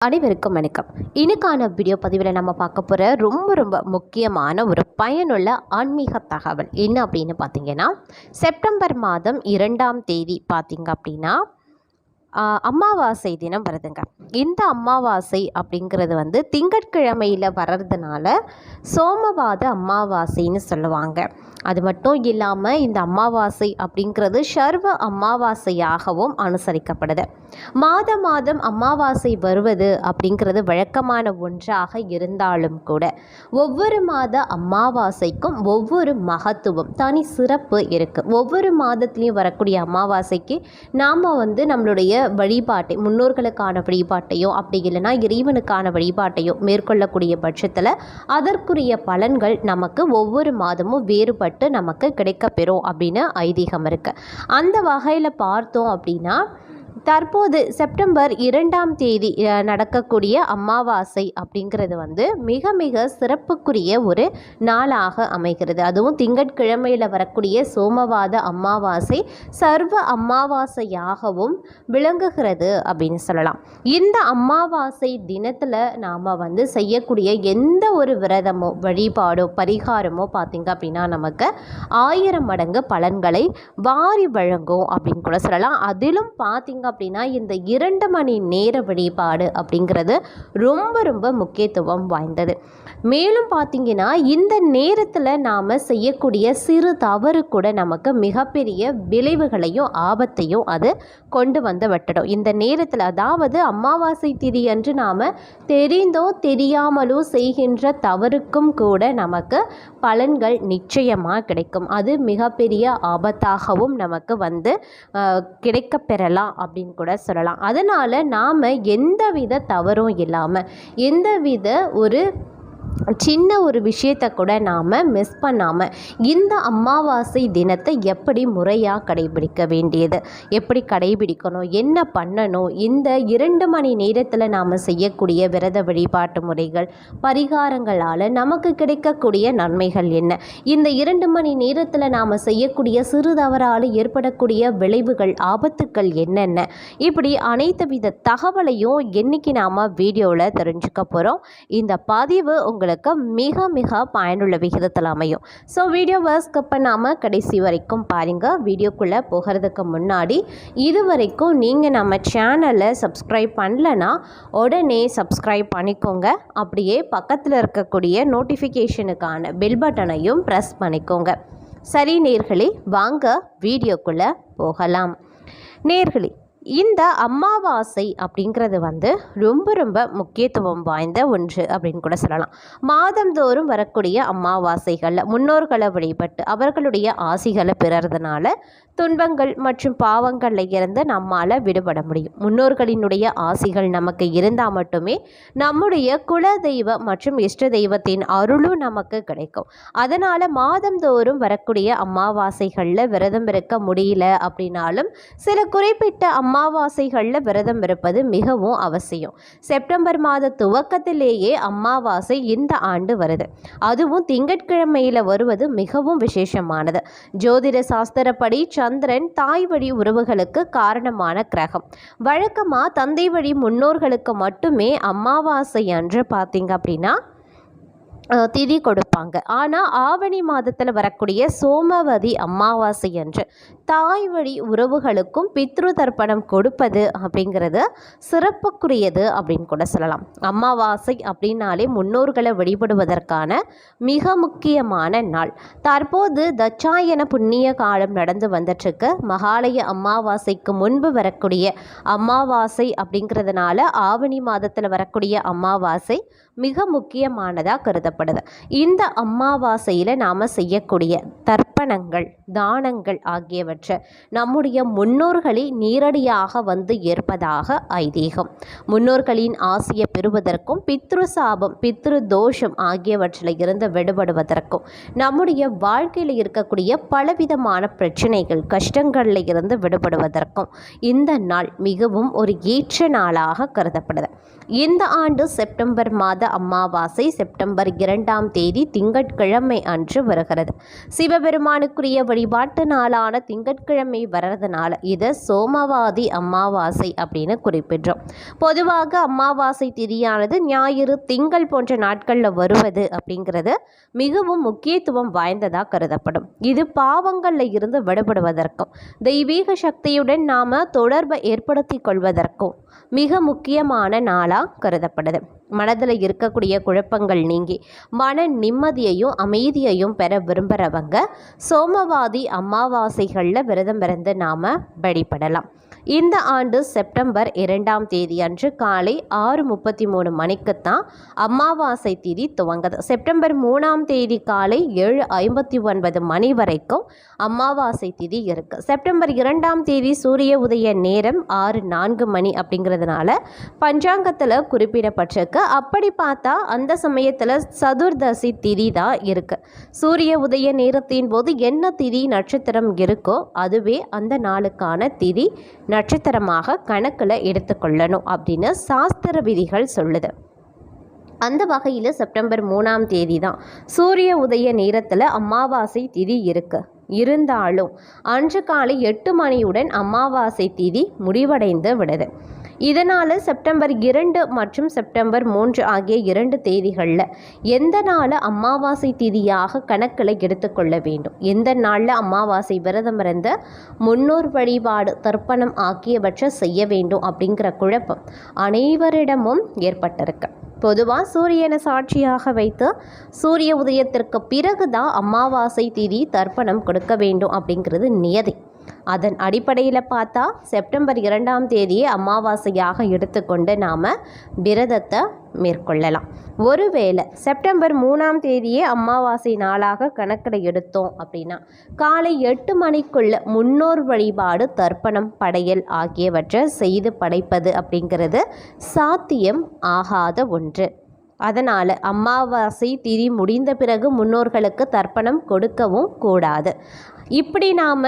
அனைவருக்கும் வணக்கம். இன்னைக்கான வீடியோ பதிவில் நம்ம பார்க்க போகிற ரொம்ப ரொம்ப முக்கியமான ஒரு பயனுள்ள ஆன்மீக தகவல் என்ன அப்படின்னு பார்த்தீங்கன்னா செப்டம்பர் மாதம் இரண்டாம் தேதி பார்த்தீங்க அப்படின்னா அமாவாசை தினம் வருதுங்க. இந்த அமாவாசை அப்படிங்கிறது வந்து திங்கட்கிழமையில் வர்றதுனால சோமவாத அமாவாசைன்னு சொல்லுவாங்க. அது மட்டும் இல்லாமல் இந்த அமாவாசை அப்படிங்கிறது சர்வ அமாவாசையாகவும் அனுசரிக்கப்படுது. மாத மாதம் அமாவாசை வருவது அப்படிங்கிறது வழக்கமான ஒன்றாக இருந்தாலும் கூட ஒவ்வொரு மாத அமாவாசைக்கும் ஒவ்வொரு மகத்துவம் தனி சிறப்பு இருக்குது ஒவ்வொரு மாதத்துலேயும் வரக்கூடிய அமாவாசைக்கு நாம் வந்து நம்மளுடைய வழிபாட்டை முன்னோர்களுக்கான வழிபாட்டையோ அப்படி இல்லைன்னா இறைவனுக்கான வழிபாட்டையோ மேற்கொள்ளக்கூடிய பட்சத்தில் அதற்குரிய பலன்கள் நமக்கு ஒவ்வொரு மாதமும் வேறுபட்டு நமக்கு கிடைக்கப்பெறும் அப்படின்னு ஐதீகம் இருக்குது அந்த வகையில் பார்த்தோம் அப்படின்னா தற்போது செப்டம்பர் இரண்டாம் தேதி நடக்கக்கூடிய அமாவாசை அப்படிங்கிறது வந்து மிக மிக சிறப்புக்குரிய ஒரு நாளாக அமைகிறது. அதுவும் திங்கட்கிழமையில் வரக்கூடிய சோமவாத அமாவாசை சர்வ அமாவாசையாகவும் விளங்குகிறது அப்படின்னு சொல்லலாம். இந்த அமாவாசை தினத்தில் நாம் வந்து செய்யக்கூடிய எந்த ஒரு விரதமோ வழிபாடோ பரிகாரமோ பார்த்திங்க அப்படின்னா நமக்கு ஆயிரம் மடங்கு பலன்களை வாரி வழங்கும் அப்படின்னு கூட சொல்லலாம். அதிலும் பார்த்திங்க அப்படின்னா இந்த இரண்டு மணி நேர வழிபாடு அப்படிங்கிறது ரொம்ப ரொம்ப முக்கியத்துவம் வாய்ந்தது. மேலும் பார்த்திங்கன்னா இந்த நேரத்தில் நாம் செய்யக்கூடிய சிறு தவறு கூட நமக்கு மிகப்பெரிய விளைவுகளையும் ஆபத்தையும் அது கொண்டு வந்து விட்டுடும். இந்த நேரத்தில் அதாவது அமாவாசை திதி அன்று நாம் தெரிந்தோ தெரியாமலோ செய்கின்ற தவறுக்கும் கூட நமக்கு பலன்கள் நிச்சயமாக கிடைக்கும். அது மிகப்பெரிய ஆபத்தாகவும் நமக்கு வந்து கிடைக்கப்பெறலாம் அப்படி அப்படின்னு கூட சொல்லலாம். அதனால் நாம் எந்தவித தவறும் இல்லாமல் எந்தவித ஒரு சின்ன ஒரு விஷயத்தை கூட நாம் மிஸ் பண்ணாமல் இந்த அமாவாசை தினத்தை எப்படி முறையாக கடைபிடிக்க வேண்டியது? எப்படி கடைபிடிக்கணும்? என்ன பண்ணணும்? இந்த இரண்டு மணி நேரத்தில் நாம் செய்யக்கூடிய விரத வழிபாட்டு முறைகள் பரிகாரங்களால் நமக்கு கிடைக்கக்கூடிய நன்மைகள் என்ன? இந்த இரண்டு மணி நேரத்தில் நாம் செய்யக்கூடிய சிறு தவறால் ஏற்படக்கூடிய விளைவுகள் ஆபத்துக்கள் என்னென்ன? இப்படி அனைத்து வித தகவலையும் என்றைக்கு நாம் வீடியோவில் தெரிஞ்சுக்க போகிறோம் இந்த பதிவு உங்களுக்கு மிக மிக பயனுள்ள விகிதத்தில் அமையும். ஸோ வீடியோவை ஸ்கிப் பண்ணாமல் கடைசி வரைக்கும் பாருங்கள் வீடியோக்குள்ளே போகிறதுக்கு முன்னாடி இது வரைக்கும் நீங்கள் நம்ம சேனலை சப்ஸ்கிரைப் பண்ணலன்னா உடனே சப்ஸ்கிரைப் பண்ணிக்கோங்க. அப்படியே பக்கத்தில் இருக்கக்கூடிய நோட்டிஃபிகேஷனுக்கான பெல் பட்டனையும் ப்ரெஸ் பண்ணிக்கோங்க. சரி நேர்களே வாங்க வீடியோக்குள்ளே போகலாம். நேர்களே இந்த அமாவாசை அப்படிங்கிறது வந்து ரொம்ப ரொம்ப முக்கியத்துவம் வாய்ந்த ஒன்று அப்படின்னு கூட சொல்லலாம். மாதந்தோறும் வரக்கூடிய அமாவாசைகளில் முன்னோர்களை வழிபட்டு அவர்களுடைய ஆசிகளை பெறறதுனால துன்பங்கள் மற்றும் பாவங்களில் இருந்து நம்மால் விடுபட முடியும். முன்னோர்களினுடைய ஆசிகள் நமக்கு இருந்தால் மட்டுமே நம்முடைய குல தெய்வ மற்றும் இஷ்ட தெய்வத்தின் அருளும் நமக்கு கிடைக்கும். அதனால் மாதந்தோறும் வரக்கூடிய அமாவாசைகளில் விரதம் இருக்க முடியல அப்படின்னாலும் சில குறிப்பிட்ட அமாவாசைகளில் விரதம் இருப்பது மிகவும் அவசியம். செப்டம்பர் மாத துவக்கத்திலேயே அமாவாசை இந்த ஆண்டு வருது. அதுவும் திங்கட்கிழமையில் வருவது மிகவும் விசேஷமானது. ஜோதிட சாஸ்திரப்படி சந்திரன் தாய் வழி உறவுகளுக்கு காரணமான கிரகம். வழக்கமாக தந்தை வழி முன்னோர்களுக்கு மட்டுமே அமாவாசை அன்று பார்த்தீங்க அப்படின்னா திதி கொடுப்பாங்க. ஆனால் ஆவணி மாதத்தில் வரக்கூடிய சோமவதி அமாவாசை அன்று. தாய் வழி உறவுகளுக்கும் பித்ரு தர்ப்பணம் கொடுப்பது அப்படிங்கிறது சிறப்புக்குரியது அப்படின்னு கூட சொல்லலாம். அமாவாசை அப்படின்னாலே முன்னோர்களை வழிபடுவதற்கான மிக முக்கியமான நாள். தற்போது தச்சாயன புண்ணிய காலம் நடந்து வந்துட்டுருக்கு. மகாலய அமாவாசைக்கு முன்பு வரக்கூடிய அமாவாசை அப்படிங்கிறதுனால ஆவணி மாதத்தில் வரக்கூடிய அமாவாசை மிக முக்கியமானதாக கருதப்படுது. இந்த அமாவாசையில் நாம் செய்யக்கூடிய தர்ப்பணங்கள் தானங்கள் ஆகியவற்றை நம்முடைய முன்னோர்களை நேரடியாக வந்து ஏற்பதாக ஐதீகம். முன்னோர்களின் ஆசையை பெறுவதற்கும் பித்ரு சாபம் பித்ரு தோஷம் ஆகியவற்றில் இருந்து விடுபடுவதற்கும் நம்முடைய வாழ்க்கையில் இருக்கக்கூடிய பலவிதமான பிரச்சனைகள் கஷ்டங்களில் இருந்து விடுபடுவதற்கும் இந்த நாள் மிகவும் ஒரு ஏற்ற நாளாக கருதப்படுது. இந்த ஆண்டு செப்டம்பர் மாத அமாவாசை செப்டம்பர் இரண்டாம் தேதி திங்கட்கிழமை அன்று வருகிறது. சிவபெருமானுக்குரிய வழிபாட்டு நாளான திங்க புதன்கிழமை வர்றதுனால இதை சோமவாதி அமாவாசை அப்படின்னு குறிப்பிடுறோம். பொதுவாக அமாவாசை திதியானது ஞாயிறு திங்கள் போன்ற நாட்களில் வருவது அப்படிங்கிறது மிகவும் முக்கியத்துவம் வாய்ந்ததாக கருதப்படும். இது பாவங்களில் இருந்து விடுபடுவதற்கும் தெய்வீக சக்தியுடன் நாம் தொடர்பை ஏற்படுத்தி கொள்வதற்கும் மிக முக்கியமான நாளாக கருதப்படுது. மனதில் இருக்கக்கூடிய குழப்பங்கள் நீங்கி மன நிம்மதியையும் அமைதியையும் பெற விரும்புகிறவங்க சோமவாதி அமாவாசைகளில் விரதம் இருந்து நாம் வழிபடலாம். இந்த ஆண்டு செப்டம்பர் இரண்டாம் தேதி அன்று காலை ஆறு முப்பத்தி மூணு மணிக்கு தான் அமாவாசை தேதி துவங்குது. செப்டம்பர் மூணாம் தேதி காலை ஏழு ஐம்பத்தி ஒன்பது மணி வரைக்கும் அமாவாசை தேதி இருக்குது செப்டம்பர் இரண்டாம் தேதி சூரிய உதய நேரம் ஆறு நான்கு மணி அப்படிங்கிறதுனால பஞ்சாங்கத்தில் குறிப்பிடப்பட்டிருக்கு. அப்படி பார்த்தா அந்த சமயத்தில் சதுர்தசி திதி தான் இருக்குது சூரிய உதய நேரத்தின் போது என்ன திதி நட்சத்திரம் இருக்கோ அதுவே அந்த நாளுக்கான திதி நட்சத்திரமாக கணக்கில் எடுத்துக்கொள்ளணும் அப்படின்னு சாஸ்திர விதிகள் சொல்லுது. அந்த வகையில் செப்டம்பர் மூணாம் தேதி தான் சூரிய உதய நேரத்தில் அமாவாசை திதி இருக்குது இருந்தாலும் அன்று காலை எட்டு மணியுடன் அமாவாசை திதி முடிவடைந்து விடுது. இதனால் செப்டம்பர் இரண்டு மற்றும் செப்டம்பர் மூன்று ஆகிய இரண்டு தேதிகளில் எந்த நாள் அமாவாசை திதியாக கணக்கில் எடுத்துக்கொள்ள வேண்டும்? எந்த நாளில் அமாவாசை விரதம் இருந்த முன்னோர் வழிபாடு தர்ப்பணம் ஆகியவற்றை செய்ய வேண்டும் அப்படிங்கிற குழப்பம் அனைவரிடமும் ஏற்பட்டிருக்கு. பொதுவாக சூரியனை சாட்சியாக வைத்து சூரிய உதயத்திற்கு பிறகு தான் அமாவாசை திதி தர்ப்பணம் கொடுக்க வேண்டும் அப்படிங்கிறது நியதி. அதன் அடிப்படையில் பார்த்தா செப்டம்பர் இரண்டாம் தேதியை அமாவாசையாக எடுத்துக்கொண்டு நாம் விரதத்தை மேற்கொள்ளலாம். ஒருவேளை செப்டம்பர் மூணாம் தேதியே அமாவாசை நாளாக கணக்கில் எடுத்தோம் அப்படின்னா காலை எட்டு மணிக்குள்ள முன்னோர் வழிபாடு தர்ப்பணம் படையல் ஆகியவற்றை செய்து படைப்பது அப்படிங்கிறது சாத்தியம் ஆகாத ஒன்று. அதனால் அமாவாசை திதி முடிந்த பிறகு முன்னோர்களுக்கு தர்ப்பணம் கொடுக்கவும் கூடாது. இப்படி நாம்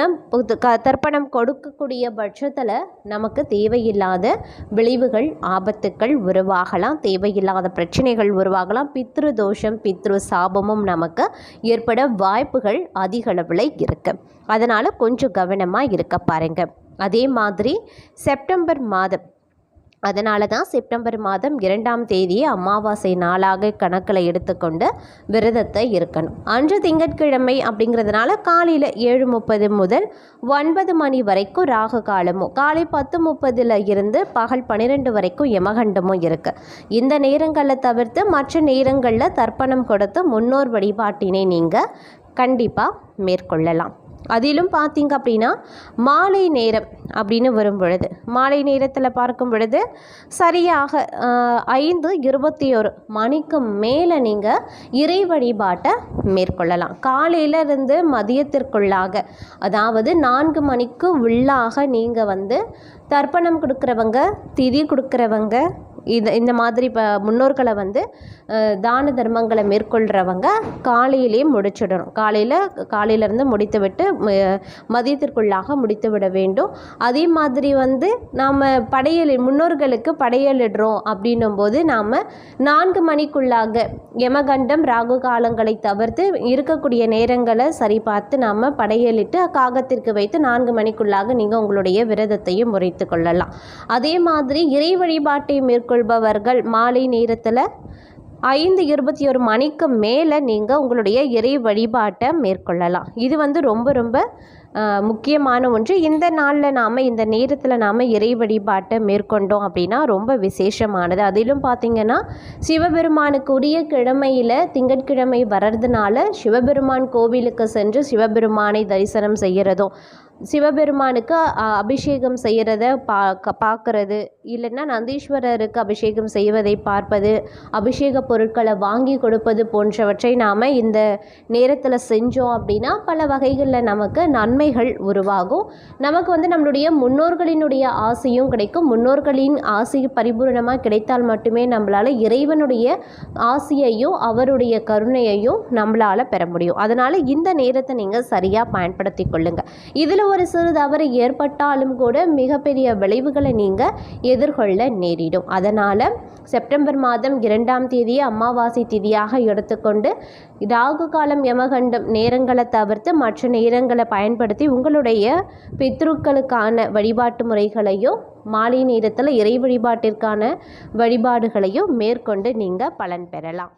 க தர்ப்பணம் கொடுக்கக்கூடிய பட்சத்தில் நமக்கு தேவையில்லாத விளைவுகள் ஆபத்துக்கள் உருவாகலாம். தேவையில்லாத பிரச்சனைகள் உருவாகலாம். பித்ரு தோஷம் பித்ரு சாபமும் நமக்கு ஏற்பட வாய்ப்புகள் அதிக அளவில் இருக்குது அதனால் கொஞ்சம் கவனமாக இருக்க பாருங்கள் அதே மாதிரி செப்டம்பர் மாதம் அதனால தான் செப்டம்பர் மாதம் இரண்டாம் தேதியை அமாவாசை நாளாக கணக்கில் எடுத்துக்கொண்டு விரதத்தை இருக்கணும். அன்று திங்கட்கிழமை அப்படிங்கிறதுனால காலையில் ஏழு முப்பது முதல் ஒன்பது மணி வரைக்கும் ராகு காலமும் காலை பத்து முப்பதில் இருந்து பகல் பன்னிரெண்டு வரைக்கும் யமகண்டமும் இருக்குது இந்த நேரங்களில் தவிர்த்து மற்ற நேரங்களில் தர்ப்பணம் கொடுத்து முன்னோர் வழிபாட்டினை நீங்கள் கண்டிப்பாக மேற்கொள்ளலாம். அதிலும் பார்த்தீங்க அப்படின்னா மாலை நேரம் அப்படின்னு வரும் பொழுது. மாலை நேரத்தில் பார்க்கும் பொழுது சரியாக ஐந்து இருபத்தி ஒரு மணிக்கு மேலே நீங்கள் இறை வழிபாட்டை மேற்கொள்ளலாம். காலையிலிருந்து மதியத்திற்குள்ளாக அதாவது நான்கு மணிக்கு உள்ளாக நீங்கள் வந்து தர்ப்பணம் கொடுக்குறவங்க திதி கொடுக்குறவங்க இது இந்த மாதிரி இப்போ முன்னோர்களை வந்து தான தர்மங்களை மேற்கொள்கிறவங்க காலையிலேயே முடிச்சிடணும். காலையில் காலையிலேருந்து முடித்து விட்டு மதியத்திற்குள்ளாக முடித்து விட வேண்டும். அதே மாதிரி வந்து நாம் படையல் முன்னோர்களுக்கு படையலிடுறோம் அப்படின்னும் போது நாம் நான்கு மணிக்குள்ளாக யமகண்டம் ராகு காலங்களை தவிர்த்து இருக்கக்கூடிய நேரங்களை சரி பார்த்து நாம் படையலிட்டு காகத்திற்கு வைத்து நான்கு மணிக்குள்ளாக நீங்கள் உங்களுடைய விரதத்தையும் முறைத்து கொள்ளலாம். அதே மாதிரி இறை வழிபாட்டை மேற்கொள்பவர்கள் மாலை நேரத்தில் ஐந்து இருபத்தி ஒரு மணிக்கு மேலே நீங்கள் உங்களுடைய இறை வழிபாட்டை மேற்கொள்ளலாம். இது வந்து ரொம்ப ரொம்ப முக்கியமான ஒன்று. இந்த நாளில் நாம் இந்த நேரத்தில் நாம் இறை வழிபாட்டை மேற்கொண்டோம் அப்படின்னா ரொம்ப விசேஷமானது. அதிலும் பார்த்திங்கன்னா சிவபெருமானுக்கு உரிய கிழமையில் திங்கட்கிழமை வர்றதுனால சிவபெருமான் கோவிலுக்கு சென்று சிவபெருமானை தரிசனம் செய்கிறதும் சிவபெருமானுக்கு அபிஷேகம் செய்கிறத பார்க்க பார்க்குறது இல்லைன்னா நந்தீஸ்வரருக்கு அபிஷேகம் செய்வதை பார்ப்பது அபிஷேக பொருட்களை வாங்கி கொடுப்பது போன்றவற்றை நாம் இந்த நேரத்தில் செஞ்சோம் அப்படின்னா பல வகைகளில் நமக்கு நன்மைகள் உருவாகும். நமக்கு வந்து நம்மளுடைய முன்னோர்களினுடைய ஆசையும் கிடைக்கும். முன்னோர்களின் ஆசை பரிபூர்ணமாக கிடைத்தால் மட்டுமே நம்மளால் இறைவனுடைய ஆசையையும் அவருடைய கருணையையும் நம்மளால் பெற முடியும். அதனால் இந்த நேரத்தை நீங்கள் சரியாக பயன்படுத்தி கொள்ளுங்கள் இதில் ஒரு சிறு தவறு ஏற்பட்டாலும் கூட மிகப்பெரிய விளைவுகளை நீங்கள் எதிர்கொள்ள நேரிடும். அதனால் செப்டம்பர் மாதம் இரண்டாம் தேதியை அமாவாசை திதியாக எடுத்துக்கொண்டு ராகு காலம் யமகண்டம் நேரங்களை தவிர்த்து மற்ற நேரங்களை பயன்படுத்தி உங்களுடைய பித்ருக்களுக்கான வழிபாட்டு முறைகளையும் மாலை நேரத்தில் இறை வழிபாட்டிற்கான வழிபாடுகளையும் மேற்கொண்டு நீங்கள் பலன் பெறலாம்.